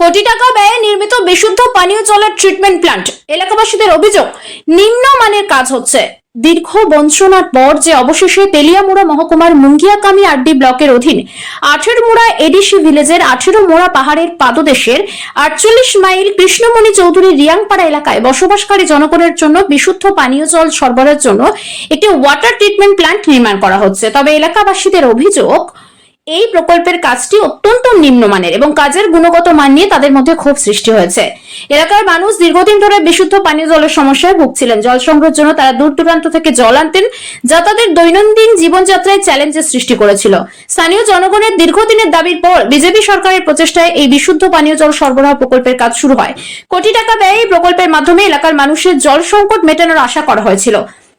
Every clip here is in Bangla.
কোটি টাকা ব্যয়ে নির্মিত বিশুদ্ধ পানীয় জলের ট্রিটমেন্ট প্ল্যান্ট এলাকাবাসীদের অভিযোগ নিম্নমানের কাজ হচ্ছে। দীর্ঘ বঞ্চনার পর যে অবশেষে তেলিয়ামুড়া মহকুমার মুঙ্গিয়াকামি আড্ডি ব্লকের অধীন আঠেরোমুড়া এডিসি ভিলেজের আঠেরো মোড়া পাহাড়ের পাদদেশের আটচল্লিশ মাইল কৃষ্ণমণি চৌধুরী রিয়াংপাড়া এলাকায় বসবাসকারী জনগণের জন্য বিশুদ্ধ পানীয় জল সরবরাহের জন্য একটি ওয়াটার ট্রিটমেন্ট প্ল্যান্ট নির্মাণ করা হচ্ছে। তবে এলাকাবাসীদের অভিযোগ এই প্রকল্পের কাজটি অত্যন্ত নিম্নমানের এবং কাজের গুণগত মান নিয়ে তাদের মধ্যে ক্ষোভ সৃষ্টি হয়েছে। এলাকার মানুষ দীর্ঘদিন ধরে বিশুদ্ধ পানীয় জলের সমস্যায় ভুগছিলেন। জল সংগ্রহের জন্য তারা দূর দূরান্ত থেকে জল আনতেন, যা তাদের দৈনন্দিন জীবনযাত্রায় চ্যালেঞ্জের সৃষ্টি করেছিল। স্থানীয় জনগণের দীর্ঘদিনের দাবির পর বিজেপি সরকারের প্রচেষ্টায় এই বিশুদ্ধ পানীয় জল সরবরাহ প্রকল্পের কাজ শুরু হয়। কোটি টাকা ব্যয়ে এই প্রকল্পের মাধ্যমে এলাকার মানুষের জল সংকট মেটানোর আশা করা হয়েছিল।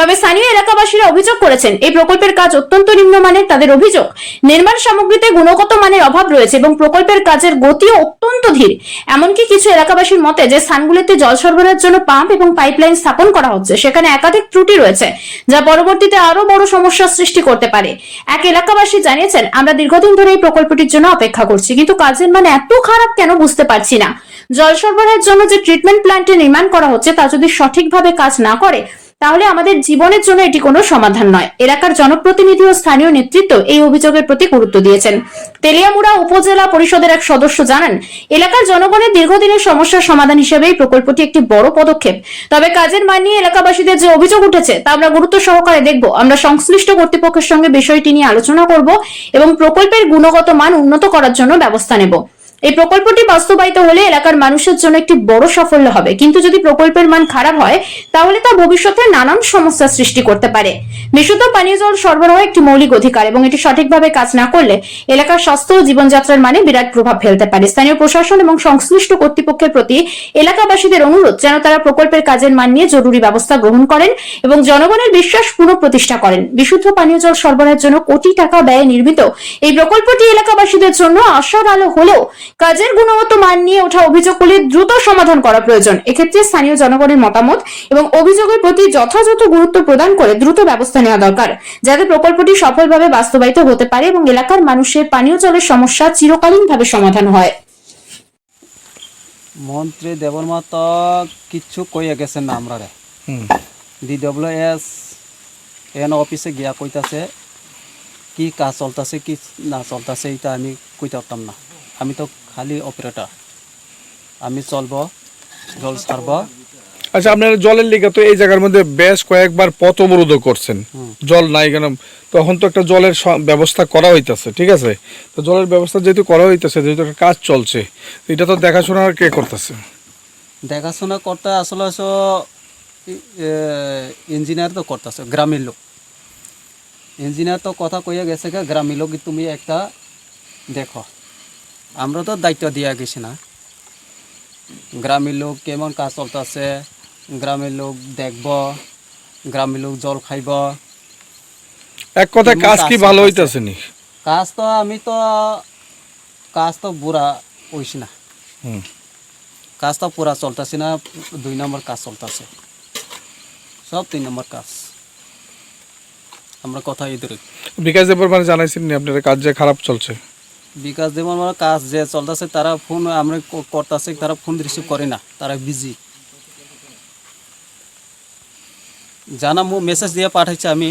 তবে স্থানীয় এলাকাবাসীরা অভিযোগ করেছেন, এই প্রকল্পের কাজ অত্যন্ত নিম্নমানের, তাদের অভিযোগ, নির্মাণ সামগ্রীতে গুণগত মানের অভাব রয়েছে এবং প্রকল্পের কাজের গতিও অত্যন্ত ধীর। এমনকি কিছু এলাকাবাসীর মতে, যে স্থানগুলিতে জল সরবরাহের জন্য পাম্প এবং পাইপলাইন স্থাপন করা হচ্ছে, সেখানে একাধিক ত্রুটি রয়েছে, যা পরবর্তীতে আরও বড় সমস্যার সৃষ্টি করতে পারে। এক এলাকাবাসী জানিয়েছেন, আমরা দীর্ঘদিন ধরে এই প্রকল্পটির জন্য অপেক্ষা করছি, কিন্তু কাজের মানে এত খারাপ কেন বুঝতে পারছি না। জল সরবরাহের জন্য যে ট্রিটমেন্ট প্ল্যান্টে নির্মাণ করা হচ্ছে, তা যদি সঠিকভাবে কাজ না করে তাহলে আমাদের জীবনের জন্য এটি কোনো সমাধান নয়। এলাকার জনপ্রতিনিধি ও স্থানীয় নেতৃত্ব এই অভিযোগের প্রতি গুরুত্ব দিয়েছেন। তেলিয়ামুড়া উপজেলা পরিষদের এক সদস্য জানান, এলাকার জনগণের দীর্ঘদিনের সমস্যার সমাধান হিসেবে এই প্রকল্পটি একটি বড় পদক্ষেপ। তবে কাজের মান নিয়ে এলাকাবাসীদের যে অভিযোগ উঠেছে, তা আমরা গুরুত্ব সহকারে দেখব। আমরা সংশ্লিষ্ট কর্তৃপক্ষের সঙ্গে বিষয়টি নিয়ে আলোচনা করব এবং প্রকল্পের গুণগত মান উন্নত করার জন্য ব্যবস্থা নেব। এই প্রকল্পটি বাস্তবায়িত হলে এলাকার মানুষের জন্য একটি বড় সাফল্য হবে। কিন্তু যদি প্রকল্পের মান খারাপ হয়, তাহলে তা ভবিষ্যতে নানান সমস্যার সৃষ্টি করতে পারে। বিশুদ্ধ পানীয় জল সরবরাহ একটি মৌলিক অধিকার এবং এটি সঠিকভাবে কাজ না করলে এলাকার স্বাস্থ্য ও জীবনযাত্রার মানে বিরাট প্রভাব ফেলতে পারে। স্থানীয় প্রশাসন এবং সংশ্লিষ্ট কর্তৃপক্ষের প্রতি এলাকাবাসীদের অনুরোধ যেন তারা প্রকল্পের কাজের মান নিয়ে জরুরি ব্যবস্থা গ্রহণ করেন এবং জনগণের বিশ্বাস পুনঃপ্রতিষ্ঠা করেন। বিশুদ্ধ পানীয় জল সরবরাহের জন্য কোটি টাকা ব্যয়ে নির্মিত এই প্রকল্পটি এলাকাবাসীদের জন্য আশার আলো হলেও কাজের গুণগত মান নিয়ে ওঠা অভিযোগগুলি দ্রুত সমাধান করা প্রয়োজন। এক্ষেত্রে স্থানীয় জনগণের মতামত এবং অভিযোগের প্রতি যথাযথ গুরুত্ব প্রদান করে দ্রুত ব্যবস্থা নেওয়া দরকার যাতে প্রকল্পটি সফলভাবে বাস্তবায়িত হতে পারে এবং এলাকার মানুষের পানীয় জলের সমস্যা চিরকালীনভাবে সমাধান হয়। মন্ত্রী দেবর্মা তো কিচ্ছু কইয়া গেছেন না আমরা ডিডব্লিউ এস এন অফিসে গিয়া কইতাছে কি কাজ চলতেছে কি না চলতেছে এটা আমি কইতে পারতাম না। আমি তো খালি অপারেটর আমি চলব জল ছাড়ব। আচ্ছা আপনারা জলের লিগে তো এই জায়গার মধ্যে বেশ কয়েকবার পথ অবরোধ করছেন। জল নাই কেন? তখন তো একটা জলের ব্যবস্থা করা হইতাছে ঠিক আছে? তো জলের ব্যবস্থা যেহেতু করা হইতেছে যেহেতু একটা কাজ চলছে এটা তো দেখাশোনা কে করতেছে? দেখাশোনা করতে আসলে ইঞ্জিনিয়ার তো করতেছে গ্রামের লোক। ইঞ্জিনিয়ার তো কথা কইয়া গেছে গ্রামের লোক তুমি একটা দেখো। আমরা তো দায়িত্ব দিয়া গেছি না। গ্রামের লোক কেমন কাজ চলতেছে গ্রামের লোক দেখব গ্রামের লোক জল খাইব। এক কেমন কাজ কি ভালো? হইতাছে নি? কাজ তো আমি তো কাজ তো বুড়া হইছি না। কাজ তো পুরা চলতেছে না দুই নম্বর কাজ চলতেছে। সব তিন নম্বর কাজ। আমরা কথা ইদুরে বিকাশ দেবর মানে জানাইছেন আপনার কাজ যে খারাপ চলছে। বিকাশ দেবন মানে কাজ যে চলতেছে, তারা ফোন আমরা করতেছে, তারা ফোন রিসিভ করে না, তারা বিজি। জানা মো মেসেজ দিয়ে পাঠাইছি আমি।